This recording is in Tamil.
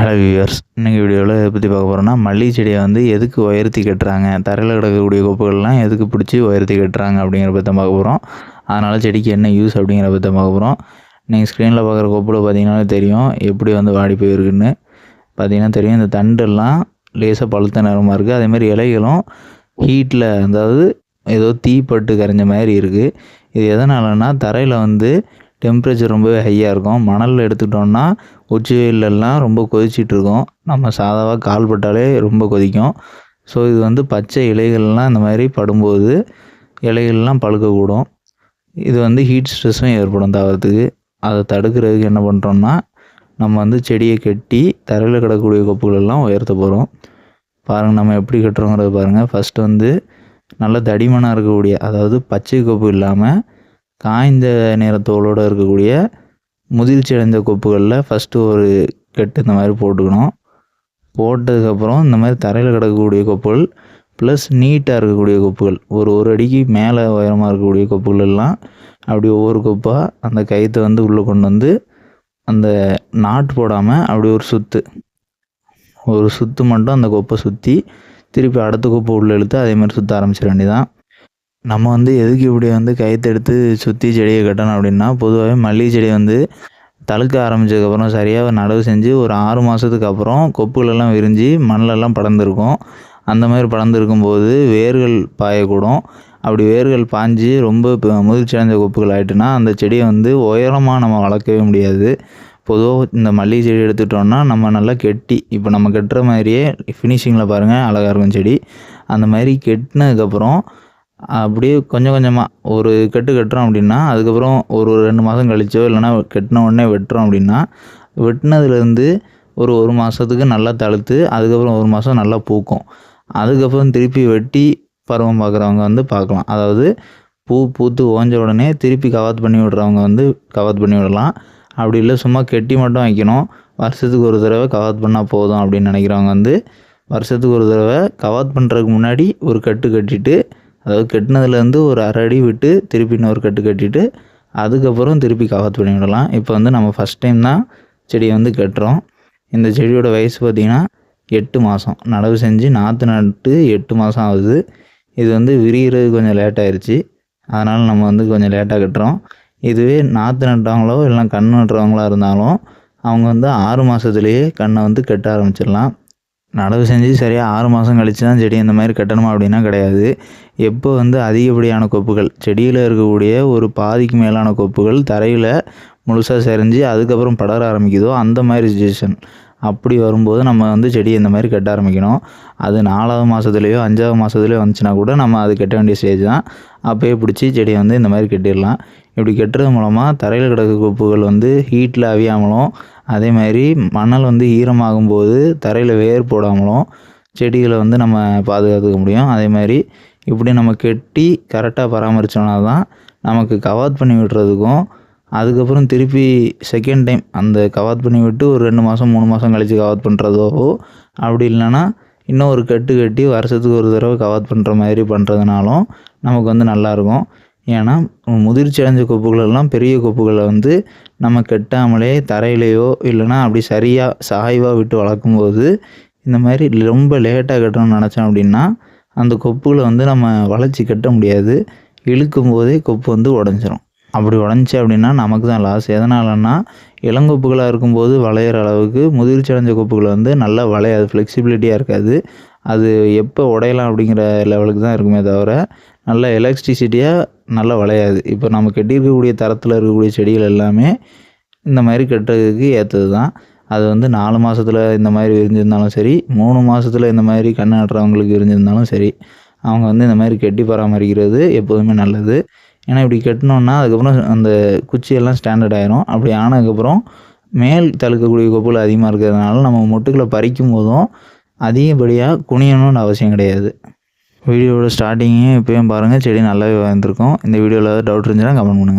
ஹலோ வியூவர்ஸ் இன்றைக்கி வீடியோவில் எதை பற்றி பார்க்க போகிறோன்னா மல்லிகை செடியை வந்து எதுக்கு உயர்த்தி கட்டுறாங்க? தரையில் கிடக்கக்கூடிய கொப்புகள்லாம் எதுக்கு பிடிச்சி உயர்த்தி கட்டுறாங்க அப்படிங்கிற பற்றி பார்க்க போகிறோம் அதனால் செடிக்கு என்ன யூஸ் அப்படிங்கிற பற்றி பார்க்க போகிறோம் நீங்கள் ஸ்க்ரீனில் பார்க்குற கொப்பில் பார்த்தீங்கன்னா தெரியும் எப்படி வந்து வாடி போயிருக்குன்னு. பார்த்தீங்கன்னா தெரியும் இந்த தண்டெல்லாம் லேசாக பழுத்த நிறமாக இருக்குது அதேமாதிரி இலைகளும் ஹீட்டில் அதாவது ஏதோ தீப்பட்டு கரைஞ்ச மாதிரி இருக்குது இது எதனாலன்னா தரையில் வந்து டெம்பரேச்சர் ரொம்பவே ஹையாக இருக்கும். மணலில் எடுத்துக்கிட்டோன்னா உச்சி வெயிலெல்லாம் ரொம்ப கொதிச்சிட்டு இருக்கும் நம்ம சாதாவாக கால் பட்டாலே ரொம்ப கொதிக்கும். ஸோ இது வந்து பச்சை இலைகள்லாம் இந்த மாதிரி படும்போது இலைகள்லாம் பழுக்கக்கூடும். இது வந்து ஹீட் ஸ்ட்ரெஸ்ஸும் ஏற்படும் தாவரத்துக்கு. அதை தடுக்கிறதுக்கு என்ன பண்ணுறோம்னா நம்ம வந்து செடியை கட்டி தரையில் கிடக்கக்கூடிய கொப்புகளெல்லாம் உயர்த்த போகிறோம் பாருங்கள் நம்ம எப்படி கட்டுறோங்கிறத பாருங்கள் ஃபஸ்ட்டு வந்து நல்ல தடிமனாக இருக்கக்கூடிய அதாவது பச்சை கொப்பு இல்லாமல் காய்ந்த நிறத்தோலோடு இருக்கக்கூடிய முதிர்ச்சி அடைந்த கொப்புகளில் ஃபஸ்ட்டு ஒரு கட்டு இந்த மாதிரி போட்டுக்கணும். போட்டதுக்கப்புறம் இந்த மாதிரி தரையில் கிடக்கக்கூடிய கொப்புகள் ப்ளஸ் நீட்டாக இருக்கக்கூடிய கொப்புகள். ஒரு ஒரு அடிக்கு மேலே உயரமாக இருக்கக்கூடிய கொப்புகள் எல்லாம் அப்படி ஒவ்வொரு கொப்பாக அந்த கயிற்றை வந்து உள்ளே கொண்டு வந்து அந்த நாட்டு போடாமல் அப்படி ஒரு சுற்று ஒரு சுற்று மட்டும் அந்த கொப்பை சுற்றி திருப்பி அடுத்த கொப்பை உள்ளே இழுத்து அதே மாதிரி சுற்ற ஆரம்பிச்சிட வேண்டியதான் நம்ம வந்து எதுக்கு இப்படி வந்து கைத்தெடுத்து சுற்றி செடியை கட்டணும் அப்படின்னா பொதுவாகவே மல்லிகை செடி வந்து தழுக்க ஆரம்பித்ததுக்கப்புறம் சரியாக நடவு செஞ்சு ஒரு ஆறு மாதத்துக்கு அப்புறம் கொப்புகளெல்லாம் விரிஞ்சு மண்ணிலெல்லாம் படர்ந்துருக்கும். அந்த மாதிரி படர்ந்துருக்கும் போது வேர்கள் பாயக்கூடும். அப்படி வேர்கள் பாஞ்சு ரொம்ப முதிர்ச்சி அடைஞ்ச கொப்புகள் ஆகிட்டுனா அந்த செடியை வந்து உயரமாக நம்ம வளர்க்கவே முடியாது. பொதுவாக இந்த மல்லிகை செடி எடுத்துட்டோம்னா நம்ம நல்லா கெட்டி இப்போ நம்ம கட்டுற மாதிரியே ஃபினிஷிங்கில் பாருங்கள் அழகாக இருக்கும் செடி. அந்த மாதிரி கெட்டினதுக்கப்புறம் அப்படியே கொஞ்சம் கொஞ்சமாக ஒரு கட்டு கட்டுறோம் அப்படின்னா அதுக்கப்புறம் ஒரு ரெண்டு மாதம் கழிச்சோ இல்லைனா கட்டின உடனே வெட்டுறோம் அப்படின்னா வெட்டினதுலேருந்து ஒரு ஒரு மாதத்துக்கு நல்லா தழுத்து அதுக்கப்புறம் ஒரு மாதம் நல்லா பூக்கும். அதுக்கப்புறம் திருப்பி வெட்டி பருவம் பார்க்குறவங்க வந்து பார்க்கலாம் அதாவது பூ பூத்து ஓஞ்ச உடனே திருப்பி கவாத் பண்ணி விடுறவங்க வந்து கவாத் பண்ணி விடலாம். அப்படி இல்லை சும்மா கெட்டி மட்டும் வைக்கணும். வருஷத்துக்கு ஒரு தடவை கவாத் பண்ணால் போதும் அப்படின்னு நினைக்கிறவங்க வந்து வருஷத்துக்கு ஒரு தடவை கவாத் பண்ணுறதுக்கு முன்னாடி ஒரு கட்டு கட்டிட்டு அதாவது கட்டினதுலேருந்து ஒரு அரை அடி விட்டு திருப்பி இன்னொரு கட்டு கட்டிட்டு அதுக்கப்புறம் திருப்பி கவாத் பண்ணி விடலாம். இப்போ வந்து நம்ம ஃபஸ்ட் டைம் தான் செடியை வந்து கட்டுறோம். இந்த செடியோட வயசு பார்த்திங்கன்னா எட்டு மாதம் நடவு செஞ்சு நாற்று நட்டு எட்டு மாதம் ஆகுது. இது வந்து விரிகிறது கொஞ்சம் லேட்டாகிருச்சு அதனால் நம்ம வந்து கொஞ்சம் லேட்டாக கட்டுறோம். இதுவே நாற்று நட்டுறவங்களோ இல்லை கண் நட்டுறவங்களா இருந்தாலும் அவங்க வந்து ஆறு மாதத்துலேயே கண்ணை வந்து கட்ட ஆரம்பிச்சிடலாம். நடவு செஞ்சு சரியாக ஆறு மாதம் கழித்து தான் செடி இந்த மாதிரி கட்டணுமா அப்படின்னா கிடையாது. எப்போ வந்து அதிகப்படியான கொப்புகள் செடியில் இருக்கக்கூடிய ஒரு பாதிக்கு மேலான கொப்புகள் தரையில் முழுசாக செறிஞ்சு அதுக்கப்புறம் படர ஆரம்பிக்குதோ அந்த மாதிரி சுச்சுவேஷன் அப்படி வரும்போது நம்ம வந்து செடி இந்த மாதிரி கட்ட ஆரம்பிக்கணும். அது நாலாவது மாதத்துலேயோ அஞ்சாவது மாதத்துலேயோ வந்துச்சுன்னா கூட நம்ம அது கட்ட வேண்டிய ஸ்டேஜ் தான். அப்போயே பிடிச்சி செடியை வந்து இந்த மாதிரி கட்டிடலாம். இப்படி கட்டுறது மூலமாக தரையில் கிடக்க கொப்புகள் வந்து ஹீட்டில் அவியாமலும் அதே மாதிரி மணல் வந்து ஈரமாகும் போது தரையில் வேர் போடாமலும் செடிகளை வந்து நம்ம பாதுகாத்துக்க முடியும். அதே மாதிரி இப்படி நம்ம கெட்டி கரெக்டாக பராமரித்தோம்னா தான் நமக்கு கவாத் பண்ணி விட்டுறதுக்கும் அதுக்கப்புறம் திருப்பி செகண்ட் டைம் அந்த கவாத் பண்ணி விட்டு ஒரு ரெண்டு மாதம் மூணு மாதம் கழித்து கவாத் பண்ணுறதோ அப்படி இல்லைன்னா இன்னும் ஒரு கட்டு கட்டி வருஷத்துக்கு ஒரு தடவை கவாத் பண்ணுற மாதிரி பண்ணுறதுனாலும் நமக்கு வந்து நல்லாயிருக்கும் ஏன்னா முதிர்ச்சி அடைஞ்ச கொப்புகளெல்லாம் பெரிய கொப்புகளை வந்து நம்ம கட்டாமலே தரையிலையோ இல்லைனா அப்படி சரியாக சாய்வாக விட்டு வளர்க்கும்போது இந்த மாதிரி ரொம்ப லேட்டாக கட்டணும்னு நினச்சோம் அப்படின்னா அந்த கொப்புகளை வந்து நம்ம வளர்ச்சி கட்ட முடியாது. இழுக்கும் போதே கொப்பு வந்து உடஞ்சிரும். அப்படி உடஞ்சி அப்படின்னா நமக்கு தான் லாஸ் எதனாலன்னா இளங்கொப்புகளாக இருக்கும்போது வளையிற அளவுக்கு முதிர்ச்சி அடைஞ்ச கொப்புகளை வந்து நல்லா வளையாது. ஃப்ளெக்சிபிலிட்டியாக இருக்காது. அது எப்போ உடையலாம் அப்படிங்கிற லெவலுக்கு தான் இருக்குமே தவிர நல்ல எலக்ட்ரிசிட்டியாக நல்லா வளையாது. இப்போ நம்ம கட்டியிருக்கக்கூடிய தரத்தில் இருக்கக்கூடிய செடிகள் எல்லாமே இந்த மாதிரி கட்டுறதுக்கு ஏற்றது தான் அது வந்து நாலு மாதத்தில் இந்த மாதிரி விரிஞ்சிருந்தாலும் சரி மூணு மாதத்தில் இந்த மாதிரி கண் நடுறவங்களுக்கு விரிஞ்சிருந்தாலும் சரி அவங்க வந்து இந்த மாதிரி கட்டி பராமரிக்கிறது எப்போதுமே நல்லது. ஏன்னா இப்படி கட்டினோன்னா அதுக்கப்புறம் அந்த குச்சியெல்லாம் ஸ்டாண்டர்ட் ஆயிரும். அப்படி ஆனதுக்கப்புறம் மேல் தழுக்கக்கூடிய கொப்புகள் அதிகமாக இருக்கிறதுனால நம்ம மொட்டுக்களை பறிக்கும் போதும் அதிகப்படியாக குனியணும்னு அவசியம் கிடையாது. வீடியோவோட ஸ்டார்டிங்கே இப்போயும் பாருங்கள் செடி நல்லாவே வந்திருக்கும் இந்த வீடியோவில் ஏதாவது டவுட் இருந்துச்சுன்னா கமெண்ட் பண்ணுங்கள்